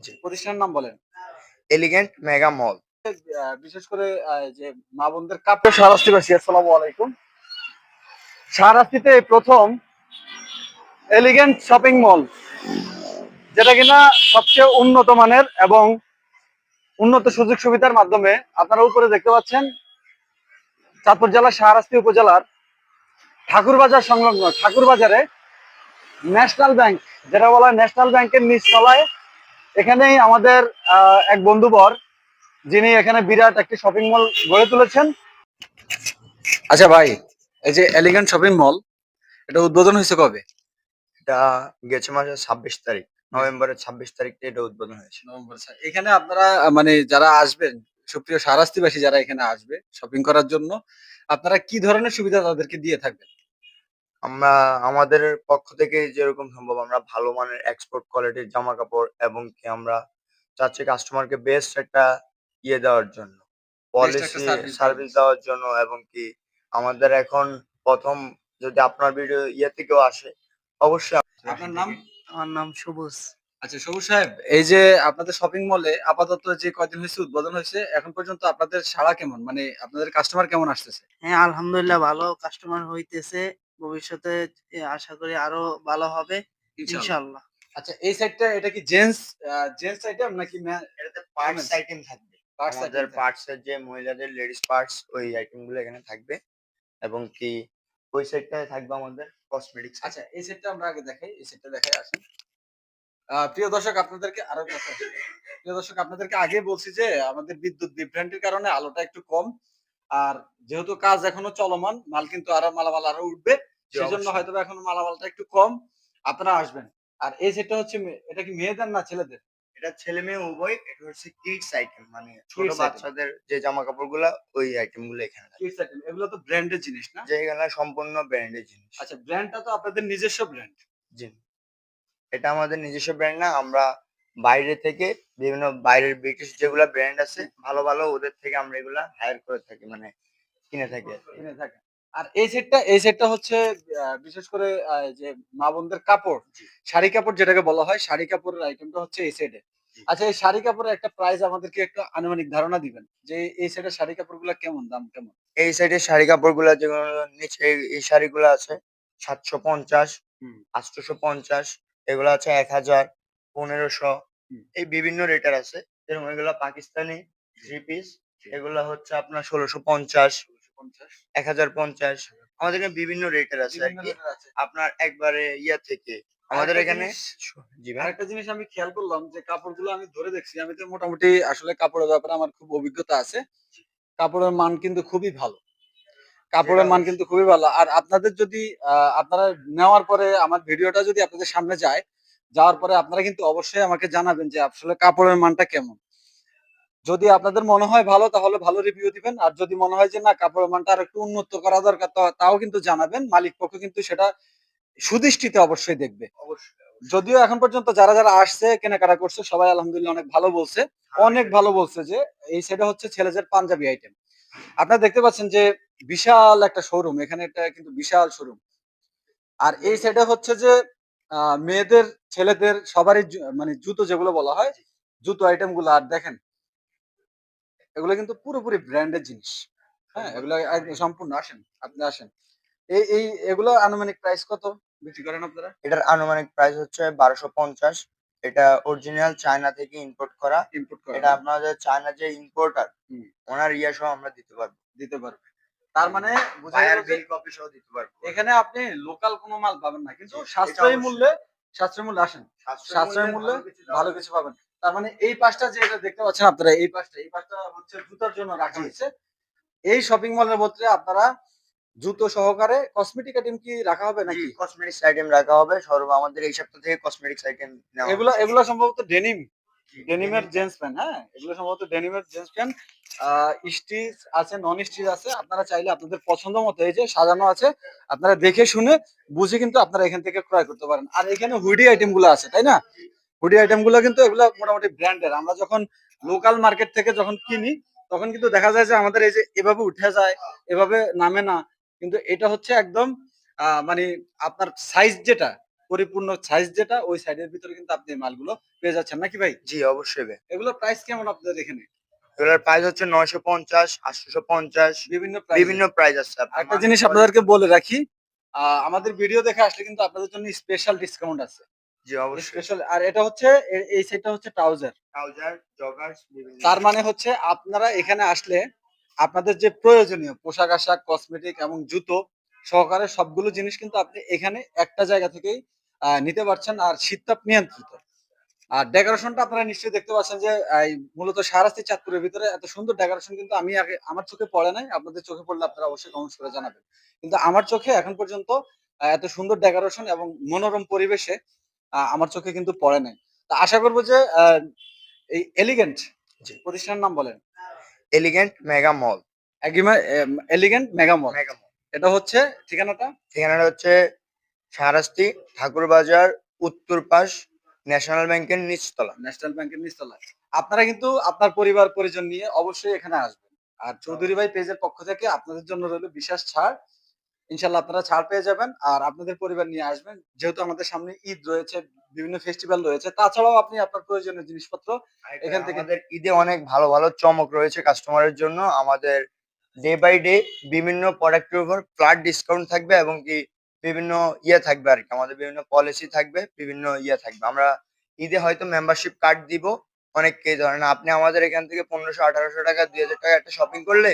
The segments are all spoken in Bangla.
জি। প্রতিষ্ঠানের নাম বলেন। এলিগেন্ট মেগা মল বিশেষ করে যে মা বোনদের কাপড় শাহরাস্তিবাসী আসসালামু আলাইকুম। শাহরাস্তিতে এই প্রথম এলিগেন্ট শপিং মল যেটা কিনা সবচেয়ে উন্নত মানের এবং উন্নত সুযোগ সুবিধার মাধ্যমে আপনারা উপরে দেখতে পাচ্ছেন চাঁদপুর জেলার শাহরাস্তি উপজেলার ঠাকুরবাজার সংলগ্ন। ঠাকুরবাজারে ন্যাশনাল ব্যাংক যেটা বলা হয় ন্যাশনাল ব্যাংকের নিচ তলায় এখানেই আমাদের আহ, এক বন্ধুবর যিনি এখানে বিরাট একটি শপিং মল গড়ে তুলেছেন। আচ্ছা ভাই এই যে এলিগেন্ট শপিং মল এটা উদ্বোধন হয়েছে কবে? এটা গেছে মাসের ছাব্বিশ তারিখ নভেম্বরের ছাব্বিশ তারিখ থেকে এটা উদ্বোধন হয়েছে। নভেম্বর এখানে আপনারা মানে যারা আসবেন সুপ্রিয় সারাস্তিবাসী যারা এখানে আসবে শপিং করার জন্য আপনারা কি ধরনের সুবিধা তাদেরকে দিয়ে থাকবেন? আমরা আমাদের পক্ষ থেকে যেরকম সম্ভব আমরা ভালো মানের এক্সপোর্ট কোয়ালিটির জামা কাপড় এবং কি আমরা চাচ্ছি কাস্টমারকে বেস্ট একটা ইয়ে দেওয়ার জন্য পলিসি সার্ভিস দেওয়ার জন্য এবং কি আমাদের এখন প্রথম যদি আপনার ভিডিও ইয়ে থেকেও আসে অবশ্যই আপনার নাম? আমার নাম সবুজ। আচ্ছা সবুজ সাহেব এই যে আপনাদের শপিং মলে আপাতত যে কয়দিন হয়েছে উদ্বোধন হয়েছে এখন পর্যন্ত আপনাদের সাড়া কেমন? মানে আপনাদের কাস্টমার কেমন আসতেছে? হ্যাঁ আলহামদুলিল্লাহ ভালো কাস্টমার হইতেছে। ভবিষ্যতে আশা করি আরও ভালো হবে ইনশাল্লাহ। আচ্ছা এই সাইডটা এটা কি জেন্টস জেন্টস আইটেম নাকি এটাতে পার্টস আইটেম থাকবে। পার্টস আমাদের পার্টস এর যে মহিলাদের লেডিস পার্টস ওই আইটেমগুলো এখানে থাকবে। এবং কি ওই সাইডটায় থাকবে আমাদের কসমেটিক্স আচ্ছা এই সেটটা আমরা আগে দেখাই এই সেটটা দেখাই আসেন। আহ, প্রিয় দর্শক আপনাদেরকে আরও কথা প্রিয় দর্শক আপনাদেরকে আগে বলছি যে আমাদের বিদ্যুৎ বিভ্রান্তির কারণে আলোটা একটু কম। আর যেহেতু কাজ এখনও চলমান মাল কিন্তু আরও মালামাল আরও উঠবে। সেজন্য হয়তো এখনও মালামালটা একটু কম আপনারা আসবেন। আর এই সেটটা হচ্ছে এটা কি মেয়েদের না ছেলেদের? এটা ছেলে মেয়ে উভয় এটা হচ্ছে কিডস আইটেম মানে ছোট বাচ্চাদের যে জামা কাপড়গুলা ওই আইটেমগুলো এখানে কিডস আইটেম এগুলো তো ব্র্যান্ডের জিনিস না? যেগুলা সম্পূর্ণ ব্র্যান্ডের জিনিস। আচ্ছা ব্র্যান্ডটা তো আপনাদের নিজস্ব ব্র্যান্ড জি। এটা আমাদের নিজস্ব ব্র্যান্ড না আমরা বাইরে থেকে বিভিন্ন বাইরের ব্রিটিশ যেগুলা ব্র্যান্ড আছে ভালো ভালো ওদের থেকে আমরা এগুলা হায়ার করে থাকি মানে কিনে থাকি কিনে থাকে। আর এই সেটটা এই সেটটা হচ্ছে বিশেষ করে যে মা বোনদের কাপড় শাড়ি কাপড় যেটাকে বলা হয় শাড়ি কাপড়ের আইটেমটা হচ্ছে এই সেটে। আচ্ছা এই শাড়ি কাপড়ের একটা প্রাইস আমাদেরকে একটু আনুমানিক ধারণা দিবেন যে এই সেটের শাড়ি কাপড়গুলো কেমন দাম কেমন এই সাইডে শাড়ি কাপড়গুলা যেগুলো নিচে এই- শাড়িগুলো আছে সাতশো পঞ্চাশ। আটশোশো পঞ্চাশ এগুলো আছে এক হাজার পনেরোশো। এই বিভিন্ন রেটের আছে যেরকম এগুলো পাকিস্তানি থ্রি পিস এগুলো হচ্ছে আপনার ষোলোশো পঞ্চাশ এক হাজার পঞ্চাশ। আমাদের এখানে বিভিন্ন রেটের আছে আর কি আপনার একবারে ইয়া থেকে। আমাদের এখানে জি ভাই। আরেকটা জিনিস আমি খেয়াল করলাম যে কাপড়গুলো আমি ধরে দেখছি আমি তো মোটামুটি আসলে কাপড়ের ব্যাপারে আমার খুব অভিজ্ঞতা আছে। কাপড়ের মান কিন্তু খুবই ভালো। কাপড়ের মান কিন্তু খুবই ভালো। আর আপনাদের যদি আপনারা নেওয়ার পরে আমার ভিডিওটা যদি আপনাদের সামনে যায় যাওয়ার পরে আপনারা কিন্তু অবশ্যই আমাকে জানাবেন যে আসলে কাপড়ের মানটা কেমন। যদি আপনাদের মনে হয় ভালো তাহলে ভালো রিভিউ দিবেন। আর যদি মনে হয় যে না কাপড়ের মানটা আর একটু উন্নত করা দরকার তাও কিন্তু জানাবেন। মালিক পক্ষ কিন্তু সেটা সুদৃষ্টিতে অবশ্যই দেখবে। যদিও এখন পর্যন্ত যারা যারা আসছে কেনাকাটা করছে সবাই আলহামদুলিল্লাহ অনেক ভালো বলছে। অনেক ভালো বলছে যে এই সেটা হচ্ছে ছেলেদের পাঞ্জাবি আইটেম আপনারা দেখতে পাচ্ছেন যে বিশাল একটা শোরুম এখানে একটা কিন্তু বিশাল শোরুম আর এই সেটা হচ্ছে যে আহ, মেয়েদের ছেলেদের সবারই মানে জুতো যেগুলো বলা হয় জুতো আইটেমগুলো। আর দেখেন এগুলো কিন্তু পুরোপুরি ব্র্যান্ডের জিনিস। হ্যাঁ এগুলো সম্পূর্ণ আসেন আপনি আসেন। এই এই এগুলো আনুমানিক প্রাইস কত? বিক্রি করেন আপনারা? এটার আনুমানিক প্রাইস হচ্ছে বারোশো পঞ্চাশ। এটা অরিজিনাল চায়না থেকে ইম্পোর্ট করা। ইম্পোর্ট করা। এটা আপনাদের চায়না যে ইম্পোর্টার ওনার ইয়া সহ আমরা দিতে পারব। দিতে পারবে। তার মানে বায়ার বিল কপি সহ দিতে পারব। এখানে আপনি লোকাল কোনো মাল পাবেন না। কিন্তু সাশ্রয়ী মূল্যে সাশ্রয়ী মূল্যে আসেন। সাশ্রয়ী মূল্যে ভালো কিছু পাবেন। তার মানে এই পাশটা যে এটা দেখতে পাচ্ছেন আপনারা এই পাশটা এই পাশটা হচ্ছে জুতার জন্য রাখা হয়েছে। এই শপিং মলের মধ্যে আপনারা জুতো সহকারে কসমেটিক আইটেম কি রাখা হবে নাকি? কসমেটিক্স আইটেম রাখা হবে। সর্ব আমাদের এই সপ্তাহ থেকে কসমেটিক্স আইটেম নেওয়া এগুলো এগুলো সম্ভবত ডেনিম ডেনিমের জেন্টস প্যান্ট হ্যাঁ? এগুলো সম্ভবত ডেনিমের জেন্টস প্যান্ট স্টিচ আছে নন স্টিচ আছে। আপনারা চাইলে আপনাদের পছন্দ মতো এই যে সাজানো আছে আপনারা দেখে শুনে বুঝে কিন্তু আপনারা এখান থেকে ক্রয় করতে পারেন। আর এখানে হুডি আইটেমগুলো আছে তাই না? হুডি আইটেমগুলো কিন্তু এগুলো মোটামুটি ব্র্যান্ডের আমরা যখন লোকাল মার্কেট থেকে যখন কিনি তখন কিন্তু দেখা যায় যে আমাদের এই যে এভাবে উঠে যায় এভাবে নামে না। কিন্তু এটা হচ্ছে একদম মানে আপনার সাইজ যেটা পরিপূর্ণ সাইজ যেটা ওই সাইডের ভিতরে কিন্তু আপনি মালগুলো পেয়ে যাচ্ছেন। নাকি ভাই? জি অবশ্যই ভাই। এগুলোর প্রাইস কেমন আপনাদের এখানে? এগুলোর প্রাইস হচ্ছে নয়শো পঞ্চাশ আটশোশো পঞ্চাশ। বিভিন্ন বিভিন্ন প্রাইস আছে একটা জিনিস আপনাদেরকে বলে রাখি আমাদের ভিডিও দেখে আসলে কিন্তু আপনাদের জন্য স্পেশাল ডিসকাউন্ট আছে। জি অবশ্যই। স্পেশাল আর এটা হচ্ছে এই সাইডটা হচ্ছে ট্রাউজার। ট্রাউজার জগার্স তার মানে হচ্ছে আপনারা এখানে আসলে আপনাদের যে প্রয়োজনীয় পোশাক আশাক কসমেটিক এবং জুতো সহকারে সবগুলো জিনিস কিন্তু আপনি এখানে একটা জায়গা থেকেই নিতে পারছেন আর শীততাপ নিয়ন্ত্রিত। আর ডেকোরেশনটা আপনারা নিশ্চয়ই দেখতে পাচ্ছেন যে মূলত সারাস্তি চাঁদপুরের ভিতরে এত সুন্দর ডেকোরেশন কিন্তু আমি আগে আমার চোখে পড়ে নাই আপনাদের চোখে পড়লে আপনারা অবশ্যই কমেন্টস করে জানাবেন। কিন্তু আমার চোখে এখন পর্যন্ত এত সুন্দর ডেকোরেশন এবং মনোরম পরিবেশে আমার চোখে কিন্তু পড়ে নাই। তা আশা করব যে এই এলিগেন্ট প্রতিষ্ঠানের নাম বলেন। Elegant mega mall elegant mega mall এটা হচ্ছে ঠিকানাটা? ঠিকানাটা হচ্ছে সারাস্তি ঠাকুর বাজার উত্তর পাশ ন্যাশনাল ব্যাংকের নিচতলা। ন্যাশনাল ব্যাংকের নিচতলায় আপনারা কিন্তু আপনার পরিবার পরিজন নিয়ে অবশ্যই এখানে আসবেন। আর চৌধুরী ভাই পেজের পক্ষ থেকে আপনাদের জন্য রইল বিশেষ ছাড়। ইনশাল্লাহ আপনারা ছাড় পেয়ে যাবেন আর আপনাদের পরিবার নিয়ে আসবেন। যেহেতু আমাদের সামনে ঈদ রয়েছে বিভিন্ন ফেস্টিভ্যাল রয়েছে তাছাড়াও আপনি আপনার প্রয়োজনীয় জিনিসপত্র এখান থেকে আমাদের ঈদে অনেক ভালো ভালো চমক রয়েছে কাস্টমারের জন্য। আমাদের ডে বাই ডে বিভিন্ন প্রোডাক্টের উপর ফ্ল্যাট ডিসকাউন্ট থাকবে এবং কি বিভিন্ন ইয়ে থাকবে আর কি। আমাদের বিভিন্ন পলিসি থাকবে বিভিন্ন ইয়ে থাকবে। আমরা ঈদে হয়তো মেম্বারশিপ কার্ড দিব অনেককে ধরেন আপনি আমাদের এখান থেকে পনেরোশো আঠারোশো টাকা দুই হাজার টাকা একটা শপিং করলে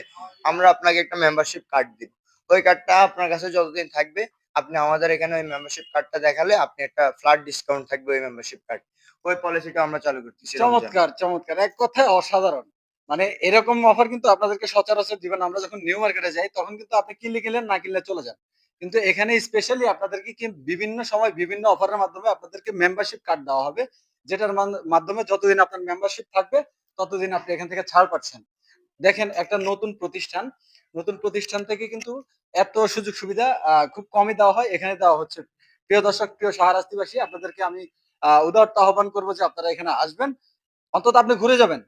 আমরা আপনাকে একটা মেম্বারশিপ কার্ড দিব। ওই কার্ডটা আপনার কাছে যতদিন থাকবে, আপনি আমাদের এখানে ওই মেম্বারশিপ কার্ডটা দেখালে আপনি একটা ফ্ল্যাট ডিসকাউন্ট থাকবে ওই মেম্বারশিপ কার্ড ওই পলিসিটা আমরা চালু করতেছি চমৎকার চমৎকার। এক কথায় অসাধারণ। মানে এরকম অফার কিন্তু আপনাদেরকে সচরাচর দিবেন আমরা যখন নিউ মার্কেটে যাই, তখন কিন্তু আপনি কিনলে কিনলেন, না কিনলে চলে যান। কিন্তু এখানে স্পেশালি আপনাদেরকে বিভিন্ন সময় বিভিন্ন অফারের মাধ্যমে আপনাদেরকে মেম্বারশিপ কার্ড দেওয়া হবে, যেটার মাধ্যমে যতদিন আপনার মেম্বারশিপ থাকবে, ততদিন আপনি এখান থেকে ছাড় পাচ্ছেন। দেখেন একটা নতুন প্রতিষ্ঠান নতুন প্রতিষ্ঠান থেকে কিন্তু এত সুযোগ সুবিধা খুব কমই দেওয়া হয়। এখানে দেওয়া হচ্ছে প্রিয় দর্শক প্রিয় শাহরাস্তিবাসী আপনাদেরকে আমি আহ, উদারত আহ্বান করব যে আপনারা এখানে আসবেন। অন্তত আপনি ঘুরে যাবেন।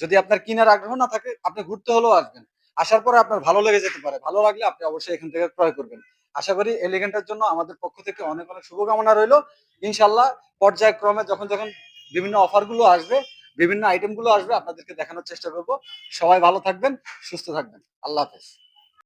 যদি আপনার কিনার আগ্রহ না থাকে আপনি ঘুরতে হলেও আসবেন। আসার পরে আপনার ভালো লেগে যেতে পারে। ভালো লাগলে আপনি অবশ্যই এখান থেকে ক্রয় করবেন। আশা করি এলিগেন্টের জন্য আমাদের পক্ষ থেকে অনেক অনেক শুভকামনা রইল। ইনশাল্লাহ পর্যায়ক্রমে যখন যখন বিভিন্ন অফারগুলো আসবে বিভিন্ন আইটেমগুলো আসবে, আপনাদেরকে দেখানোর চেষ্টা করব। সবাই ভালো থাকবেন, সুস্থ থাকবেন। আল্লাহ হাফেজ।